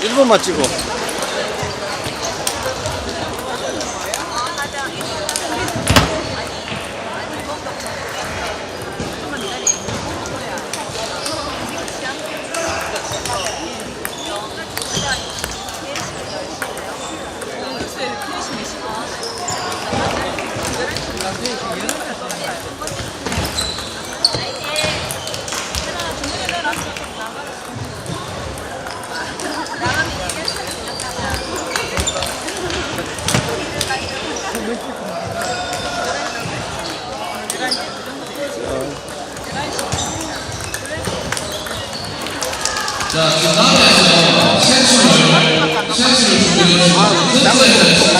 1번만 찍어. 자, 그 다음에 센수를, 센수를 준비해 주시고, 이런 경우에서